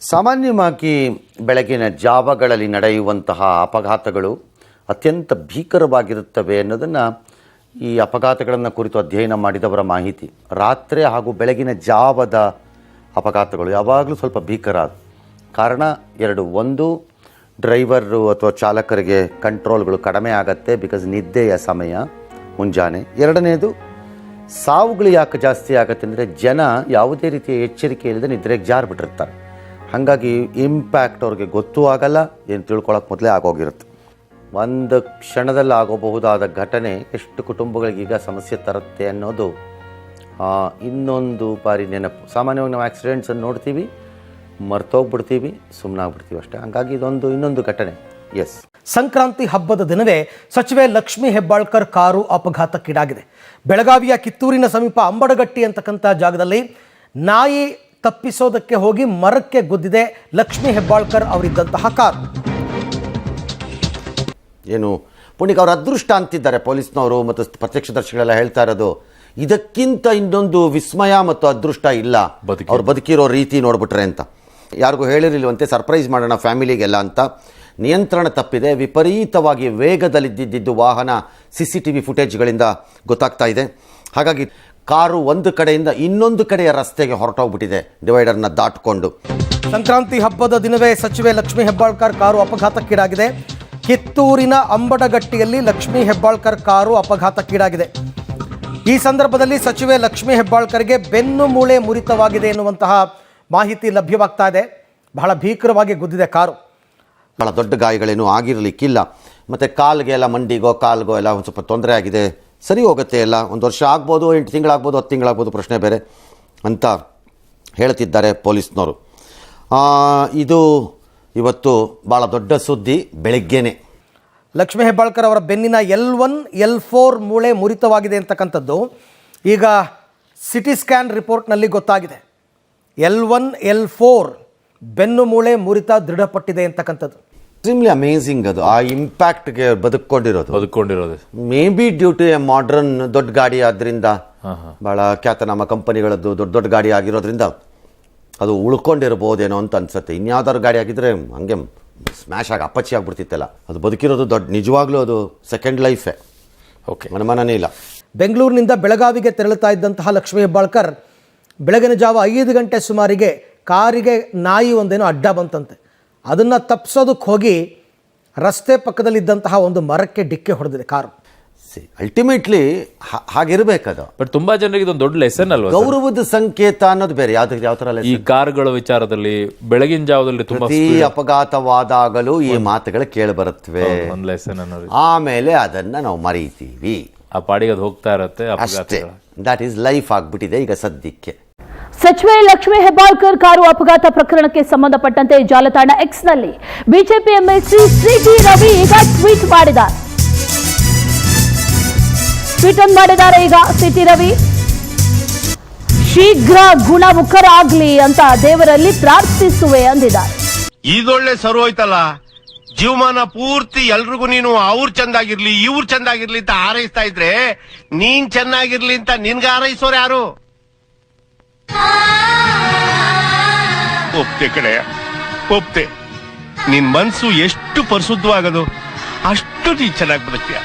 ಸಾಮಾನ್ಯವಾಗಿ ಬೆಳಗಿನ ಜಾವಗಳಲ್ಲಿ ನಡೆಯುವಂತಹ ಅಪಘಾತಗಳು ಅತ್ಯಂತ ಭೀಕರವಾಗಿರುತ್ತವೆ ಅನ್ನೋದನ್ನು ಈ ಅಪಘಾತಗಳನ್ನು ಕುರಿತು ಅಧ್ಯಯನ ಮಾಡಿದವರ ಮಾಹಿತಿ. ರಾತ್ರಿ ಹಾಗೂ ಬೆಳಗಿನ ಜಾವದ ಅಪಘಾತಗಳು ಯಾವಾಗಲೂ ಸ್ವಲ್ಪ ಭೀಕರ. ಕಾರಣ ಎರಡು, ಒಂದು, ಡ್ರೈವರು ಅಥವಾ ಚಾಲಕರಿಗೆ ಕಂಟ್ರೋಲ್ಗಳು ಕಡಿಮೆ ಆಗತ್ತೆ ಬಿಕಾಸ್ ನಿದ್ದೆಯ ಸಮಯ ಮುಂಜಾನೆ. ಎರಡನೇದು, ಸಾವುಗಳು ಯಾಕೆ ಜಾಸ್ತಿ ಆಗತ್ತೆ ಅಂದರೆ ಜನ ಯಾವುದೇ ರೀತಿಯ ಎಚ್ಚರಿಕೆ ಇಲ್ಲದೆ ನಿದ್ರೆಗೆ ಜಾರ್ಬಿಟ್ಟಿರ್ತಾರೆ. ಹಾಗಾಗಿ ಇಂಪ್ಯಾಕ್ಟ್ ಅವ್ರಿಗೆ ಗೊತ್ತೂ ಆಗಲ್ಲ, ಏನು ತಿಳ್ಕೊಳಕ್ಕೆ ಮೊದಲೇ ಆಗೋಗಿರುತ್ತೆ. ಒಂದು ಕ್ಷಣದಲ್ಲಿ ಆಗಬಹುದಾದ ಘಟನೆ ಎಷ್ಟು ಕುಟುಂಬಗಳಿಗೆ ಈಗ ಸಮಸ್ಯೆ ತರುತ್ತೆ ಅನ್ನೋದು ಇನ್ನೊಂದು ಬಾರಿ ನೆನಪು. ಸಾಮಾನ್ಯವಾಗಿ ನಾವು ಆಕ್ಸಿಡೆಂಟ್ಸನ್ನು ನೋಡ್ತೀವಿ, ಮರ್ತೋಗ್ಬಿಡ್ತೀವಿ ಸುಮ್ಮನಾಗ್ಬಿಡ್ತೀವಿ ಅಷ್ಟೇ. ಹಾಗಾಗಿ ಇದೊಂದು, ಇನ್ನೊಂದು ಘಟನೆ. ಎಸ್ ಸಂಕ್ರಾಂತಿ ಹಬ್ಬದ ದಿನವೇ ಸಚಿವೆ ಲಕ್ಷ್ಮೀ ಹೆಬ್ಬಾಳ್ಕರ್ ಕಾರು ಅಪಘಾತಕ್ಕೀಡಾಗಿದೆ. ಬೆಳಗಾವಿಯ ಕಿತ್ತೂರಿನ ಸಮೀಪ ಅಂಬಡಗಟ್ಟಿ ಅಂತಕ್ಕಂಥ ಜಾಗದಲ್ಲಿ ನಾಯಿ ತಪ್ಪಿಸೋದಕ್ಕೆ ಹೋಗಿ ಮರಕ್ಕೆ ಗುದ್ದಿದೆ ಲಕ್ಷ್ಮೀ ಹೆಬ್ಬಾಳ್ಕರ್ ಅವರಿದ್ದಂತಹ ಕಾರು. ಏನು ಪುಣ್ಯಕ್ಕೆ ಅವ್ರ ಅದೃಷ್ಟ ಅಂತಿದ್ದಾರೆ ಪೊಲೀಸ್ನವರು ಮತ್ತು ಪ್ರತ್ಯಕ್ಷದರ್ಶಿಗಳೆಲ್ಲ ಹೇಳ್ತಾ ಇರೋದು. ಇದಕ್ಕಿಂತ ಇನ್ನೊಂದು ವಿಸ್ಮಯ ಮತ್ತು ಅದೃಷ್ಟ ಇಲ್ಲ. ಬದುಕಿ- ಅವ್ರು ಬದುಕಿರೋ ರೀತಿ ನೋಡ್ಬಿಟ್ರೆ ಅಂತ. ಯಾರಿಗೂ ಹೇಳಿರಲಿಲ್ವಂತೆ ಸರ್ಪ್ರೈಸ್ ಮಾಡೋಣ ಫ್ಯಾಮಿಲಿಗೆಲ್ಲ ಅಂತ. ನಿಯಂತ್ರಣ ತಪ್ಪಿದೆ ವಿಪರೀತವಾಗಿ ವೇಗದಲ್ಲಿದ್ದಿದ್ದು ವಾಹನ ಸಿ ಸಿ ಟಿ ವಿ ಫುಟೇಜ್ಗಳಿಂದ ಗೊತ್ತಾಗ್ತಾ ಇದೆ. ಹಾಗಾಗಿ ಕಾರು ಒಂದು ಕಡೆಯಿಂದ ಇನ್ನೊಂದು ಕಡೆಯ ರಸ್ತೆಗೆ ಹೊರಟೋಗ್ಬಿಟ್ಟಿದೆ. ಡಿವೈಡರ್ನ ದಾಟ್ಕೊಂಡು. ಸಂಕ್ರಾಂತಿ ಹಬ್ಬದ ದಿನವೇ ಸಚಿವೆ ಲಕ್ಷ್ಮೀ ಹೆಬ್ಬಾಳ್ಕರ್ ಕಾರು ಅಪಘಾತಕ್ಕೀಡಾಗಿದೆ. ಕಿತ್ತೂರಿನ ಅಂಬಡಗಟ್ಟಿಯಲ್ಲಿ ಲಕ್ಷ್ಮೀ ಹೆಬ್ಬಾಳ್ಕರ್ ಕಾರು ಅಪಘಾತಕ್ಕೀಡಾಗಿದೆ. ಈ ಸಂದರ್ಭದಲ್ಲಿ ಸಚಿವೆ ಲಕ್ಷ್ಮೀ ಹೆಬ್ಬಾಳ್ಕರ್ಗೆ ಬೆನ್ನು ಮೂಳೆ ಮುರಿತವಾಗಿದೆ ಎನ್ನುವಂತಹ ಮಾಹಿತಿ ಲಭ್ಯವಾಗ್ತಾ ಇದೆ. ಬಹಳ ಭೀಕರವಾಗಿ ಗುದ್ದಿದೆ ಕಾರು. ಬಹಳ ದೊಡ್ಡ ಗಾಯಗಳೇನು ಆಗಿರಲಿಕ್ಕಿಲ್ಲ. ಮತ್ತು ಕಾಲ್ಗೆ ಎಲ್ಲ ಮಂಡಿಗೋ ಕಾಲ್ಗೋ ಎಲ್ಲ ಒಂದು ಸ್ವಲ್ಪ ತೊಂದರೆ ಆಗಿದೆ. ಸರಿ ಹೋಗುತ್ತೆ ಎಲ್ಲ. ಒಂದು ವರ್ಷ ಆಗ್ಬೋದು, ಎಂಟು ತಿಂಗಳಾಗ್ಬೋದು, ಹತ್ತು ತಿಂಗಳಾಗ್ಬೋದು, ಪ್ರಶ್ನೆ ಬೇರೆ ಅಂತ ಹೇಳ್ತಿದ್ದಾರೆ ಪೊಲೀಸ್ನವರು. ಇದು ಇವತ್ತು ಭಾಳ ದೊಡ್ಡ ಸುದ್ದಿ ಬೆಳಗ್ಗೆನೆ. ಲಕ್ಷ್ಮೀ ಹೆಬ್ಬಾಳ್ಕರ್ ಅವರ ಬೆನ್ನಿನ ಎಲ್ ಒನ್, ಎಲ್ ಫೋರ್ ಮೂಳೆ ಮುರಿತವಾಗಿದೆ ಅಂತಕ್ಕಂಥದ್ದು. ಈಗ ಸಿಟಿ ಸ್ಕ್ಯಾನ್ ರಿಪೋರ್ಟ್ನಲ್ಲಿ ಗೊತ್ತಾಗಿದೆ. ಎಲ್ ಒನ್, ಎಲ್ ಫೋರ್ ಬೆನ್ನು ಮೂಳೆ ಮುರಿತ ದೃಢಪಟ್ಟಿದೆ ಅಂತಕ್ಕಂಥದ್ದು. ಎಕ್ಸ್ಟ್ರೀಮ್ಲಿ ಅಮೇಝಿಂಗ್ ಅದು. ಆ ಇಂಪ್ಯಾಕ್ಟ್ಗೆ ಬದುಕೊಂಡಿರೋದು ಬದುಕೊಂಡಿರೋದು may be due to a modern ದೊಡ್ಡ ಗಾಡಿ ಆದ್ದರಿಂದ ಭಾಳ ಖ್ಯಾತನಾಮ ಕಂಪನಿಗಳದ್ದು ದೊಡ್ಡ ದೊಡ್ಡ ಗಾಡಿ ಆಗಿರೋದ್ರಿಂದ ಅದು ಉಳ್ಕೊಂಡಿರ್ಬೋದೇನೋ ಅಂತ ಅನ್ಸುತ್ತೆ. ಇನ್ಯಾವ್ದಾದ್ರು ಗಾಡಿ ಆಗಿದ್ರೆ ಹಂಗೆ ಸ್ಮ್ಯಾಶ್ ಆಗಿ ಅಪ್ಪಚ್ಚಿ ಆಗ್ಬಿಡ್ತಿತ್ತಲ್ಲ. ಅದು ಬದುಕಿರೋದು ದೊಡ್ಡ ನಿಜವಾಗ್ಲೂ ಅದು ಸೆಕೆಂಡ್ ಲೈಫೇ ಓಕೆ ಅನುಮಾನನೇ ಇಲ್ಲ. ಬೆಂಗಳೂರಿನಿಂದ ಬೆಳಗಾವಿಗೆ ತೆರಳುತ್ತಾ ಇದ್ದಂತಹ ಲಕ್ಷ್ಮೀ ಹೆಬ್ಬಾಳ್ಕರ್ ಬೆಳಗಿನ ಜಾವ ಐದು ಗಂಟೆ ಸುಮಾರಿಗೆ ಕಾರಿಗೆ ನಾಯಿ ಒಂದೇನೋ ಅಡ್ಡ ಬಂತಂತೆ. ಅದನ್ನು ತಪ್ಪಿಸೋದಕ್ಕೆ ಹೋಗಿ ರಸ್ತೆ ಪಕ್ಕದಲ್ಲಿದ್ದಂತಹ ಒಂದು ಮರಕ್ಕೆ ಡಿಕ್ಕಿ ಹೊಡೆದಿದೆ ಕಾರು. ಸಿ ಅಲ್ಟಿಮೇಟ್ಲಿ ಹಾಗಿರ್ಬೇಕದು. ಬಟ್ ತುಂಬಾ ಜನರಿಗೆ ಇದೊಂದು ದೊಡ್ಡ ಲೆಸನ್ ಅಲ್ವಾ? ಗೌರವದ ಸಂಕೇತ ಅನ್ನೋದು ಬೇರೆ. ಯಾವ್ದು ಯಾವ ಥರ ಈ ಕಾರುಗಳ ವಿಚಾರದಲ್ಲಿ ಬೆಳಗಿನ ಜಾವದಲ್ಲಿ ತುಂಬಾ ಅಪಘಾತವಾದಾಗಲೂ ಈ ಮಾತುಗಳು ಕೇಳಿಬರುತ್ತವೆ. ಒಂದು ಲೆಸನ್ ಅನ್ನೋದು. ಆಮೇಲೆ ಅದನ್ನ ನಾವು ಮರೀತೀವಿ. ಆ ಪಾಡಿಗೆ ಅದು ಹೋಗ್ತಾ ಇರುತ್ತೆ ಅಪಘಾತ ಅಪಘಾತಗಳು ದಟ್ ಈಸ್ ಲೈಫ್ ಆಗ್ಬಿಟ್ಟಿದೆ ಈಗ ಸದ್ಯಕ್ಕೆ. ಸಚಿವೆ ಲಕ್ಷ್ಮೀ ಹೆಬ್ಬಾಳ್ಕರ್ ಕಾರು ಅಪಘಾತ ಪ್ರಕರಣಕ್ಕೆ ಸಂಬಂಧಪಟ್ಟಂತೆ ಜಾಲತಾಣ ಎಕ್ಸ್ನಲ್ಲಿ BJP MLC C T Ravi ಈಗ ಟ್ವೀಟ್ ಮಾಡಿದ್ದಾರೆ. ಟ್ವೀಟ್ ಅನ್ನು ಮಾಡಿದ್ದಾರೆ ಈಗ ಸಿ ಟಿ ರವಿ. ಶೀಘ್ರ ಗುಣಮುಖರಾಗ್ಲಿ ಅಂತ ದೇವರಲ್ಲಿ ಪ್ರಾರ್ಥಿಸುವೆ ಅಂದಿದ್ದಾರೆ. ಇದೊಳ್ಳೆ ಸರು ಹೋಯ್ತಲ್ಲ? ಜೀವಮಾನ ಪೂರ್ತಿ ಎಲ್ರಿಗೂ ನೀನು ಅವ್ರು ಚಂದಾಗಿರ್ಲಿ, ಇವ್ರು ಚಂದಾಗಿರ್ಲಿ ಅಂತ ಹಾರೈಸ್ತಾ ಇದ್ರೆ ನೀನ್ ಚೆನ್ನಾಗಿರ್ಲಿ ಅಂತ ನಿನ್ಗೆ ಹಾರೈಸೋರು ಯಾರು? ಒಪ್ತೆ ಕಡೆ ಒಪ್ತೆ. ನಿನ್ ಮನ್ಸು ಎಷ್ಟು ಪರಿಶುದ್ಧವಾಗದು ಅಷ್ಟು ನೀ ಚೆನ್ನಾಗಿ ಬದುಕ್ತೀಯ.